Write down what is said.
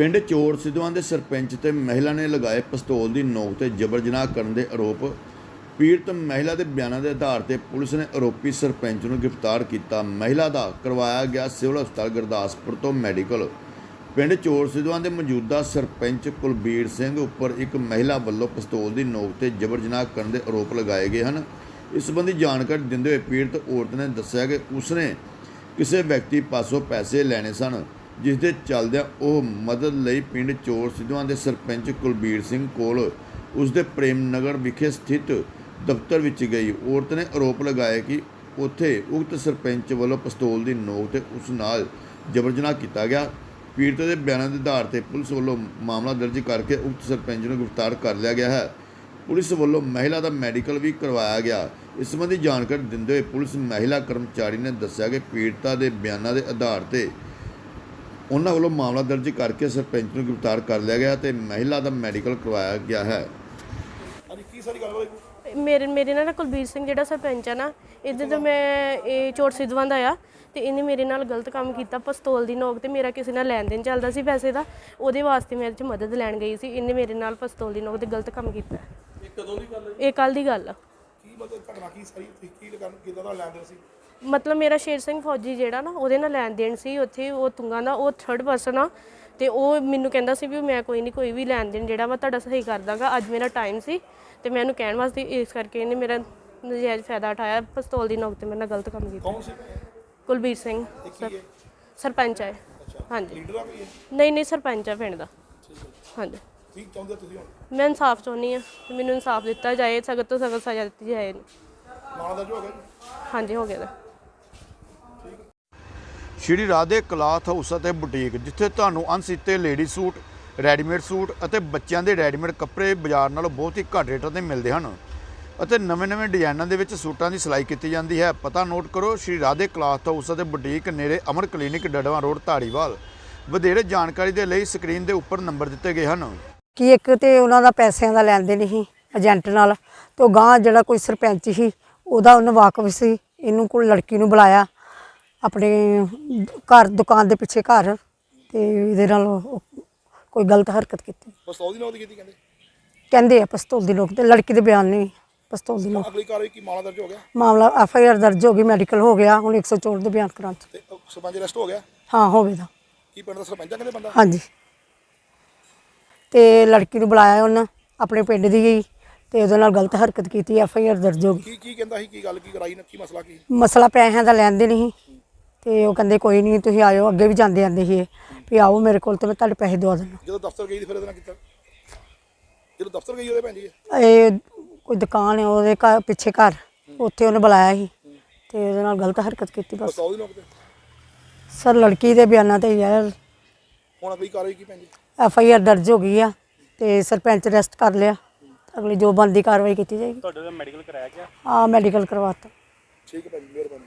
ਪਿੰਡ ਚੋਰ ਸਿੱਧਵਾਂ ਦੇ ਸਰਪੰਚ ਤੇ ਮਹਿਲਾ ਨੇ ਲਗਾਏ ਪਿਸਤੌਲ ਦੀ ਨੋਕ ਤੇ ਜਬਰ ਜਨਾਹ ਕਰਨ ਦੇ ਆਰੋਪ। ਪੀੜਤ ਮਹਿਲਾ ਦੇ ਬਿਆਨਾਂ ਦੇ ਆਧਾਰ ਤੇ ਪੁਲਿਸ ਨੇ ਆਰੋਪੀ ਸਰਪੰਚ ਨੂੰ ਗ੍ਰਿਫਤਾਰ ਕੀਤਾ। ਮਹਿਲਾ ਦਾ ਕਰਵਾਇਆ ਗਿਆ ਸਿਵਲ ਹਸਪਤਾਲ ਗੁਰਦਾਸਪੁਰ ਤੋਂ ਮੈਡੀਕਲ। ਪਿੰਡ ਚੋਰ ਸਿੱਧਵਾਂ ਦੇ ਮੌਜੂਦਾ ਸਰਪੰਚ ਕੁਲਬੀਰ ਸਿੰਘ ਉੱਪਰ ਇੱਕ ਮਹਿਲਾ ਵੱਲੋਂ ਪਿਸਤੌਲ ਦੀ ਨੋਕ ਤੇ ਜਬਰ ਜਨਾਹ ਕਰਨ ਦੇ ਆਰੋਪ ਲਗਾਏ ਗਏ ਹਨ। ਇਸ ਸੰਬੰਧੀ ਜਾਣਕਾਰੀ ਦਿੰਦੇ ਹੋਏ ਪੀੜਤ ਔਰਤ ਨੇ ਦੱਸਿਆ ਕਿ ਉਸਨੇ ਕਿਸੇ ਵਿਅਕਤੀ ਪਾਸੋਂ ਪੈਸੇ ਲੈਣੇ ਸਨ। ਜਿਸ ਦੇ ਚੱਲਦਿਆਂ ਉਹ ਮਦਦ ਲਈ ਪਿੰਡ ਚੋਰ ਸਿੱਧਵਾਂ ਦੇ ਸਰਪੰਚ ਕੁਲਬੀਰ ਸਿੰਘ ਕੋਲ ਉਸ ਦੇ ਪ੍ਰੇਮ ਨਗਰ ਵਿਖੇ ਸਥਿਤ ਦਫ਼ਤਰ ਵਿੱਚ ਗਈ। ਔਰਤ ਨੇ ਆਰੋਪ ਲਗਾਇਆ ਕਿ ਉੱਥੇ ਉਕਤ ਸਰਪੰਚ ਵੱਲੋਂ ਪਿਸਤੌਲ ਦੀ ਨੋਕ ਤੇ ਉਸ ਨਾਲ ਜਬਰ ਜਨਾਹ ਕੀਤਾ ਗਿਆ। ਪੀੜਤ ਦੇ ਬਿਆਨਾਂ ਦੇ ਆਧਾਰ ਤੇ ਪੁਲਿਸ ਵੱਲੋਂ ਮਾਮਲਾ ਦਰਜ ਕਰਕੇ ਉਕਤ ਸਰਪੰਚ ਨੂੰ ਗ੍ਰਿਫਤਾਰ ਕਰ ਲਿਆ ਗਿਆ ਹੈ। ਪੁਲਿਸ ਵੱਲੋਂ ਮਹਿਲਾ ਦਾ ਮੈਡੀਕਲ ਵੀ ਕਰਵਾਇਆ ਗਿਆ। ਇਸ ਸੰਬੰਧੀ ਜਾਣਕਾਰੀ ਦਿੰਦੇ ਹੋਏ ਪੁਲਿਸ ਮਹਿਲਾ ਕਰਮਚਾਰੀ ਨੇ ਦੱਸਿਆ ਕਿ ਪੀੜਤਾ ਦੇ ਬਿਆਨਾਂ ਦੇ ਆਧਾਰ ਤੇ ਉਹਨਾਂ ਵੱਲੋਂ ਮਾਮਲਾ ਦਰਜ ਕਰਕੇ ਸਰਪੰਚ ਨੂੰ ਗ੍ਰਿਫਤਾਰ ਕਰ ਲਿਆ ਗਿਆ ਤੇ ਮਹਿਲਾ ਦਾ ਮੈਡੀਕਲ ਕਰਵਾਇਆ ਗਿਆ ਹੈ। ਹਾਂਜੀ ਕੀ ਸਾਰੀ ਗੱਲ ਹੋਈ ਮੇਰੇ ਮੇਰੇ ਨਾਲ ਨਾ ਕੁਲਬੀਰ ਸਿੰਘ ਜਿਹੜਾ ਸਰਪੰਚ ਆ ਨਾ ਇਹਦੇ ਤੋਂ ਮੈਂ ਇਹ ਚੋਟ ਸਿੱਧਵਾਂ ਦਾ ਆ ਤੇ ਇਹਨੇ ਮੇਰੇ ਨਾਲ ਗਲਤ ਕੰਮ ਕੀਤਾ ਪਿਸਤੌਲ ਦੀ ਨੋਕ ਤੇ ਮੇਰਾ ਕਿਸੇ ਨਾਲ ਲੈਣ ਦੇਣ ਚੱਲਦਾ ਸੀ ਪੈਸੇ ਦਾ ਉਹਦੇ ਵਾਸਤੇ ਮੈਂ ਇਹਦੇ ਚ ਮਦਦ ਲੈਣ ਗਈ ਸੀ ਇਹਨੇ ਮੇਰੇ ਨਾਲ ਪਿਸਤੌਲ ਦੀ ਨੋਕ ਤੇ ਗਲਤ ਕੰਮ ਕੀਤਾ। ਇਹ ਕਦੋਂ ਦੀ ਗੱਲ ਹੈ ਇਹ ਕੱਲ ਦੀ ਗੱਲ ਆ। ਕੀ ਮਤਲਬ ਘਟਨਾ ਕੀ ਸਾਰੀ ਕੀ ਲਗਾਨ ਕਿਦਾਂ ਦਾ ਲੈਣ ਦੇਣ ਸੀ? ਮਤਲਬ ਮੇਰਾ ਸ਼ੇਰ ਸਿੰਘ ਫੌਜੀ ਜਿਹੜਾ ਨਾ ਉਹਦੇ ਨਾਲ ਲੈਣ ਦੇਣ ਸੀ ਉੱਥੇ ਉਹ ਤੁੰਗਾ ਦਾ ਉਹ ਥਰਡ ਪਰਸਨ ਆ ਤੇ ਉਹ ਮੈਨੂੰ ਕਹਿੰਦਾ ਸੀ ਵੀ ਮੈਂ ਕੋਈ ਨਹੀਂ ਕੋਈ ਵੀ ਲੈਣ ਦੇਣ ਜਿਹੜਾ ਵਾ ਤੁਹਾਡਾ ਸਹੀ ਕਰ ਦਾਂਗਾ ਅੱਜ ਮੇਰਾ ਟਾਈਮ ਸੀ ਤੇ ਮੈਂ ਇਹਨੂੰ ਕਹਿਣ ਵਾਸਤੇ ਇਸ ਕਰਕੇ ਇਹਨੇ ਮੇਰਾ ਨਜਾਇਜ਼ ਫਾਇਦਾ ਉਠਾਇਆ ਪਿਸਤੌਲ ਦੀ ਨੋਕ ਤੇ ਮੇਰੇ ਨਾਲ ਗਲਤ ਕੰਮ ਕੀਤਾ। ਕੌਣ ਸੀ? ਕੁਲਬੀਰ ਸਿੰਘ ਸਰ- ਸਰਪੰਚ ਹੈ। ਹਾਂਜੀ। ਲੀਡਰ ਆ ਕੋਈ? ਨਹੀਂ ਨਹੀਂ ਸਰਪੰਚ ਹੈ ਪਿੰਡ ਦਾ। ਹਾਂਜੀ। ਕੀ ਚਾਹੁੰਦੇ ਤੁਸੀਂ ਹੁਣ? ਮੈਂ ਇਨਸਾਫ ਚਾਹੁੰਦੀ ਕਿ ਮੈਨੂੰ ਇਨਸਾਫ ਦਿੱਤਾ ਜਾਏ ਸਖਤ ਤੋਂ ਸਖਤ ਸਜ਼ਾ ਦਿੱਤੀ ਜਾਏ। ਮਾਣਾ ਦਾ ਜੋ ਹੋ ਗਿਆ ਜੀ। ਹਾਂਜੀ ਹੋ ਗਿਆ ਦਾ। ਸ਼੍ਰੀ ਰਾਧੇ ਕਲਾਥ ਹਾਊਸ ਅਤੇ ਬੁਟੀਕ, ਜਿੱਥੇ ਤੁਹਾਨੂੰ ਅਣਸੀਤੇ ਲੇਡੀ ਸੂਟ, ਰੈਡੀਮੇਡ ਸੂਟ ਅਤੇ ਬੱਚਿਆਂ ਦੇ ਰੈਡੀਮੇਡ ਕੱਪੜੇ ਬਾਜ਼ਾਰ ਨਾਲੋਂ ਬਹੁਤ ਹੀ ਘੱਟ ਰੇਟਾਂ ਤੇ ਮਿਲਦੇ ਹਨ ਅਤੇ ਨਵੇਂ-ਨਵੇਂ ਡਿਜ਼ਾਈਨਾਂ ਦੇ ਵਿੱਚ ਸੂਟਾਂ ਦੀ ਸਿਲਾਈ ਕੀਤੀ ਜਾਂਦੀ ਹੈ। ਪਤਾ ਨੋਟ ਕਰੋ, ਸ਼੍ਰੀ ਰਾਧੇ ਕਲਾਥ ਹਾਊਸ ਅਤੇ ਬੁਟੀਕ ਨੇੜੇ ਅਮਰ ਕਲੀਨਿਕ ਡੜਵਾ ਰੋਡ, ਧਾਰੀਵਾਲ। ਵਧੇਰੇ ਜਾਣਕਾਰੀ ਦੇ ਲਈ ਸਕਰੀਨ ਦੇ ਉੱਪਰ ਨੰਬਰ ਦਿੱਤੇ ਗਏ ਹਨ। ਕਿ ਇੱਕ ਤੇ ਉਹਨਾਂ ਦਾ ਪੈਸਿਆਂ ਦਾ ਲੈਣ ਦੇਣ ਸੀ ਏਜੰਟ ਨਾਲ, ਤੇ ਉਹ ਗਾਂ ਜਿਹੜਾ ਕੋਈ ਸਰਪੰਚ ਸੀ, ਉਹਦਾ ਉਹਨੂੰ ਵਾਕਫ ਸੀ, ਇਹਨੂੰ ਕੋਲ ਲੜਕੀ ਨੂੰ ਬੁਲਾਇਆ। ਆਪਣੇ ਘਰ ਦੁਕਾਨ ਦੇ ਪਿੱਛੇ ਘਰ ਤੇ ਇਹਦੇ ਨਾਲ ਉਹ ਕੋਈ ਗਲਤ ਹਰਕਤ ਕੀਤੀ। ਬਸ ਉਹਦੀ ਨੌਤ ਕੀਤੀ ਕਹਿੰਦੇ? ਕਹਿੰਦੇ ਆ ਪਿਸਤੌਲ ਦੀ ਲੋਕ ਤੇ ਲੜਕੀ ਦੇ ਬਿਆਨ ਨਹੀਂ ਪਿਸਤੌਲ ਦੀ ਲੋਕ ਅਗਲੀ ਕਾਰਵਾਈ ਕੀ ਮਾਣਾ ਦਰਜ ਹੋ ਗਿਆ? ਮਾਮਲਾ ਐਫ ਆਈ ਆਰ ਦਰਜ ਹੋ ਗਈ ਮੈਡੀਕਲ ਹੋ ਗਿਆ ਹੁਣ 104 ਦੇ ਬਿਆਨ ਕਰਾਂ ਤੇ ਸਰਪੰਚ ਅਰੈਸਟ ਹੋ ਗਿਆ? ਹਾਂ ਹੋਵੇਗਾ ਕੀ ਪਿੰਡ ਦਾ ਸਰਪੰਚ ਆ ਕਹਿੰਦੇ ਬੰਦਾ? ਹਾਂਜੀ। ਤੇ ਲੜਕੀ ਨੂੰ ਬੁਲਾਇਆ ਉਹਨਾਂ ਆਪਣੇ ਪਿੰਡ ਦੀ ਗਈ ਤੇ ਉਹਦੇ ਨਾਲ ਗਲਤ ਹਰਕਤ ਕੀਤੀ ਐਫ ਆਈ ਆਰ ਦਰਜ ਹੋ ਗਈ। ਕੀ ਕੀ ਕਹਿੰਦਾ ਸੀ? ਕੀ ਗੱਲ ਕੀ ਕਰਾਈ ਨਾ ਕੀ ਮਸਲਾ ਕੀ? ਮਸਲਾ ਪੈਸਿਆਂ ਦਾ ਲੈਂਦੇ ਨਹੀਂ ਤੇ ਉਹ ਕਹਿੰਦੇ ਕੋਈ ਨਹੀਂ ਤੁਸੀਂ ਆਇਓ ਅੱਗੇ ਵੀ ਜਾਂਦੇ ਆਂਦੇ ਸੀ ਇਹ, ਵੀ ਆਓ ਮੇਰੇ ਕੋਲ ਤੇ ਮੈਂ ਤੁਹਾਡੇ ਪੈਸੇ ਦਵਾ ਦਿੰਦਾ। ਜਦੋਂ ਦਫ਼ਤਰ ਗਈ ਤੇ ਫਿਰ ਇਹਦੇ ਨਾਲ ਕੀਤਾ? ਜਦੋਂ ਦਫ਼ਤਰ ਗਈ ਉਹਦੇ ਭੈਣ ਜੀ? ਇਹ ਕੋਈ ਦੁਕਾਨ ਹੈ ਉਹਦੇ ਘਰ ਪਿੱਛੇ ਘਰ ਉੱਥੇ ਉਹਨੇ ਬੁਲਾਇਆ ਸੀ ਤੇ ਉਹਦੇ ਨਾਲ ਗਲਤ ਹਰਕਤ ਕੀਤੀ ਬਸ। ਬਸ ਉਹਦੀ ਨੌਕ ਤੇ? ਸਰ ਲੜਕੀ ਦੇ ਬਿਆਨਾਂ ਤੇ ਯਾਰ। ਹੁਣ ਅਗਲੀ ਕਾਰਵਾਈ ਕੀ ਭੈਣ ਜੀ? ਐਫ ਆਈ ਆਰ ਦਰਜ ਹੋ ਗਈ ਆ ਤੇ ਸਰਪੰਚ ਅਰੈਸਟ ਕਰ ਲਿਆ। ਅਗਲੀ ਜੋ ਬਣਦੀ ਕਾਰਵਾਈ ਕੀਤੀ ਜਾਏਗੀ। ਤੁਹਾਡੇ ਦਾ ਮੈਡੀਕਲ ਕਰਾਇਆ ਗਿਆ? ਆ ਮੈਡੀਕਲ ਕਰਵਾਤਾ। ਠੀਕ ਹੈ ਭੈਣ ਜੀ ਮਿਹਰਬਾਨੀ।